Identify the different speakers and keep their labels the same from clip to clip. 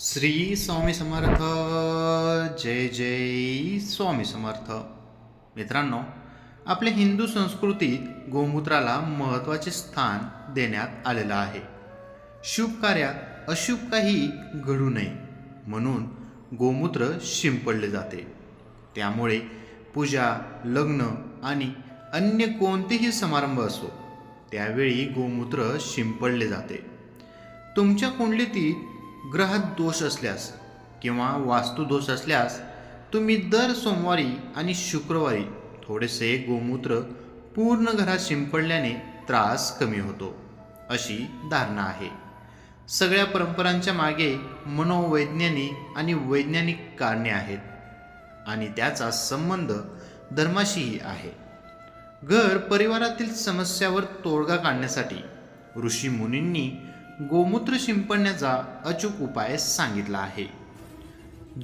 Speaker 1: श्री स्वामी समर्थ जय जय स्वामी समर्थ. मित्रांनो आपल्या हिंदू संस्कृतीत गोमूत्राला महत्त्वाचे स्थान देण्यात आलेलं आहे. शुभ कार्यात अशुभ काही घडू नये म्हणून गोमूत्र शिंपडले जाते. त्यामुळे पूजा लग्न आणि अन्य कोणतेही समारंभ असो त्यावेळी गोमूत्र शिंपडले जाते. तुमच्या कुंडलीतील ग्रहात दोष असल्यास किंवा वास्तुदोष असल्यास तुम्ही दर सोमवारी आणि शुक्रवारी थोडेसे गोमूत्र पूर्ण घरात शिंपडल्याने त्रास कमी होतो अशी धारणा आहे. सगळ्या परंपरांच्या मागे मनोवैज्ञानिक आणि वैज्ञानिक कारणे आहेत आणि त्याचा संबंध धर्माशीही आहे. घर परिवारातील समस्यावर तोडगा काढण्यासाठी ऋषी मुनींनी गोमूत्र शिंपडण्याचा अचूक उपाय सांगितला आहे.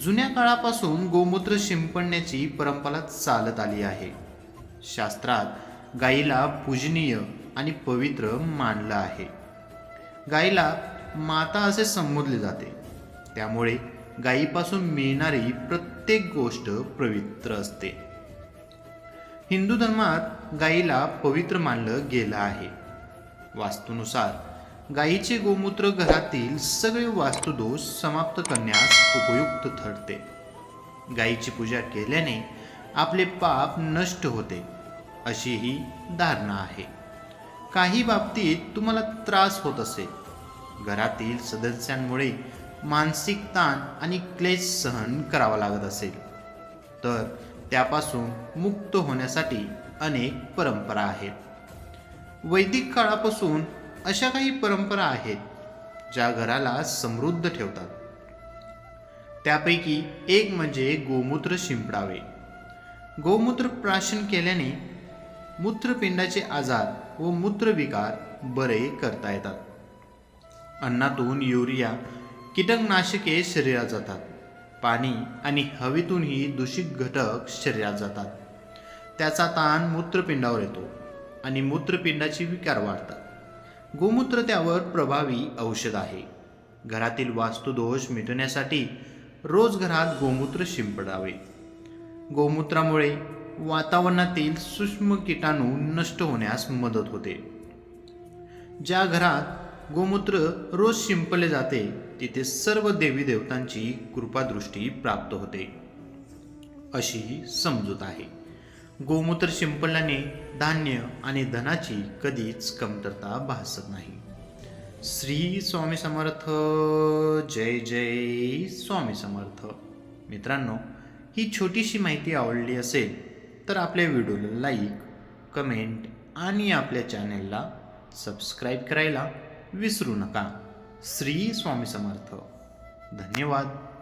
Speaker 1: जुन्या काळापासून गोमूत्र शिंपडण्याची परंपरा चालत आली आहे. शास्त्रात गाईला पूजनीय आणि पवित्र मानलं आहे. गाईला माता असे संबोधले जाते. त्यामुळे गायीपासून मिळणारी प्रत्येक गोष्ट पवित्र असते. हिंदू धर्मात गायीला पवित्र मानलं गेलं आहे. वास्तूनुसार गायीचे गोमूत्र घरातील सगळे वास्तुदोष समाप्त करण्यास उपयुक्त ठरते. गायीची पूजा केल्याने आपले पाप नष्ट होते अशी ही धारणा आहे. काही बाबतीत तुम्हाला त्रास होत असेल घरातील सदस्यांमुळे मानसिक ताण आणि क्लेश सहन करावा लागत असेल तर त्यापासून मुक्त होण्यासाठी अनेक परंपरा आहेत. वैदिक काळापासून अशा काही परंपरा आहेत ज्या घराला समृद्ध ठेवतात. त्यापैकी एक म्हणजे गोमूत्र शिंपडावे. गोमूत्र प्राशन केल्याने मूत्रपिंडाचे आजार व मूत्रविकार बरे करता येतात. अन्नातून युरिया कीटकनाशके शरीरात जातात. पाणी आणि हवेतूनही दूषित घटक शरीरात जातात. त्याचा ताण मूत्रपिंडावर येतो आणि मूत्रपिंडाचे विकार वाढतात. गोमूत्र त्यावर प्रभावी औषध आहे. घरातील वास्तुदोष मिटवण्यासाठी रोज घरात गोमूत्र शिंपडावे. गोमूत्रामुळे वातावरणातील सूक्ष्म किटाणू नष्ट होण्यास मदत होते. ज्या घरात गोमूत्र रोज शिंपले जाते तिथे सर्व देवी देवतांची कृपादृष्टी प्राप्त होते. अशी समजूत आहे. गोमूत्र शिंपल्याने धान्य आणि धनाची कधीच कमतरता भासत नाही. श्री स्वामी समर्थ जय जय स्वामी समर्थ. मित्रांनो ही छोटीशी माहिती आवडली असेल तर आपल्या व्हिडिओला लाईक कमेंट आणि आपल्या चॅनेलला सबस्क्राईब करायला विसरू नका. श्री स्वामी समर्थ. धन्यवाद.